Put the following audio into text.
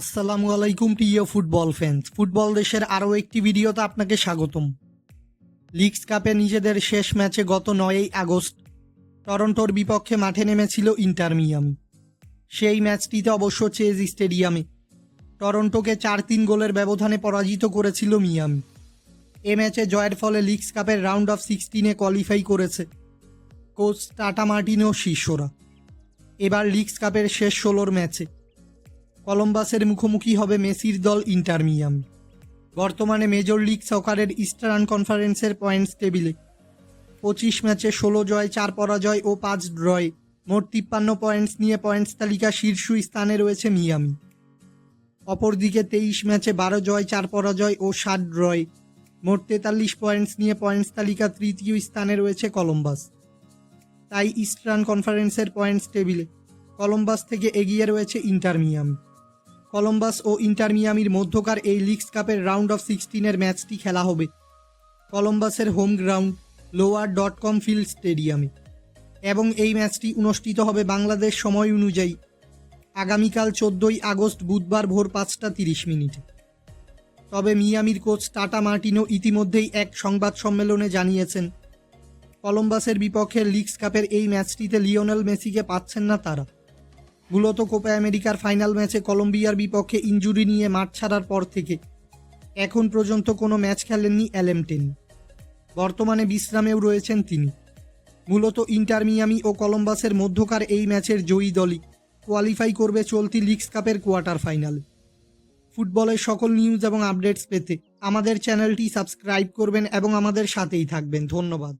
আসসালামু আলাইকুম, প্রিয় ফুটবল ফ্যান্স ফুটবল দেশের আরও একটি ভিডিওতে আপনাকে স্বাগতম। লিগস কাপে নিজেদের শেষ ম্যাচে গত নয়ই আগস্ট টরন্টোর বিপক্ষে মাঠে নেমেছিল ইন্টার মিয়ামি। সেই ম্যাচটিতে অবশ্য চেজ স্টেডিয়ামে টরন্টোকে চার তিন গোলের ব্যবধানে পরাজিত করেছিল মিয়ামি। এ ম্যাচে জয়ের ফলে লিগস কাপের রাউন্ড অফ সিক্সটিনে কোয়ালিফাই করেছে কোচ টাটা মার্টিনো শিষ্যরা এবার লিগস কাপের শেষ ষোলোর ম্যাচে কলম্বাসের মুখোমুখি হবে মেসির দল ইন্টার মিয়ামি। বর্তমানে মেজর লিগ সকারের ইস্টার্ন কনফারেন্সের পয়েন্টস টেবিলে। পঁচিশ ম্যাচে ষোলো জয়, চার পরাজয় ও পাঁচ ড্রয়ে। মোট তিপ্পান্ন পয়েন্টস নিয়ে পয়েন্টস তালিকা শীর্ষ স্থানে রয়েছে মিয়ামি। অপরদিকে তেইশ ম্যাচে বারো জয়, চার পরাজয় ও ষাট ড্রয়ে। মোট তেতাল্লিশ পয়েন্টস নিয়ে পয়েন্টস তালিকা তৃতীয় স্থানে রয়েছে কলম্বাস। তাই ইস্টার্ন কনফারেন্সের পয়েন্টস টেবিলে কলম্বাস থেকে এগিয়ে রয়েছে ইন্টার মিয়ামি। কলম্বাস ও ইন্টার মিয়ামির মধ্যকার এই লিগস কাপের রাউন্ড অফ সিক্সটিনের ম্যাচটি খেলা হবে কলম্বাসের home ground lower dot com field স্টেডিয়ামে। এবং এই ম্যাচটি অনুষ্ঠিত হবে বাংলাদেশ সময় অনুযায়ী আগামীকাল চোদ্দই আগস্ট বুধবার ভোর পাঁচটা তিরিশ মিনিটে। তবে মিয়ামির কোচ টাটা মার্টিনো ইতিমধ্যেই এক সংবাদ সম্মেলনে জানিয়েছেন, কলম্বাসের বিপক্ষে লিগস কাপের এই ম্যাচটিতে লিওনেল মেসিকে পাচ্ছেন না তারা। মূলত কোপা আমেরিকার ফাইনাল ম্যাচে কলম্বিয়ার বিপক্ষে ইনজুরি নিয়ে মাঠ ছাড়ার পর থেকে। এখন পর্যন্ত কোনো ম্যাচ খেলেননি অ্যালেমটেন বর্তমানে বিশ্রামেও রয়েছেন তিনি। মূলত ইন্টার মিয়ামি ও কলম্বাসের মধ্যকার এই ম্যাচের জয়ী দলই কোয়ালিফাই করবে চলতি লিগস কাপের কোয়ার্টার ফাইনালে। ফুটবলের সকল নিউজ এবং আপডেটস পেতে আমাদের চ্যানেলটি সাবস্ক্রাইব করবেন এবং আমাদের সাথেই থাকবেন। ধন্যবাদ।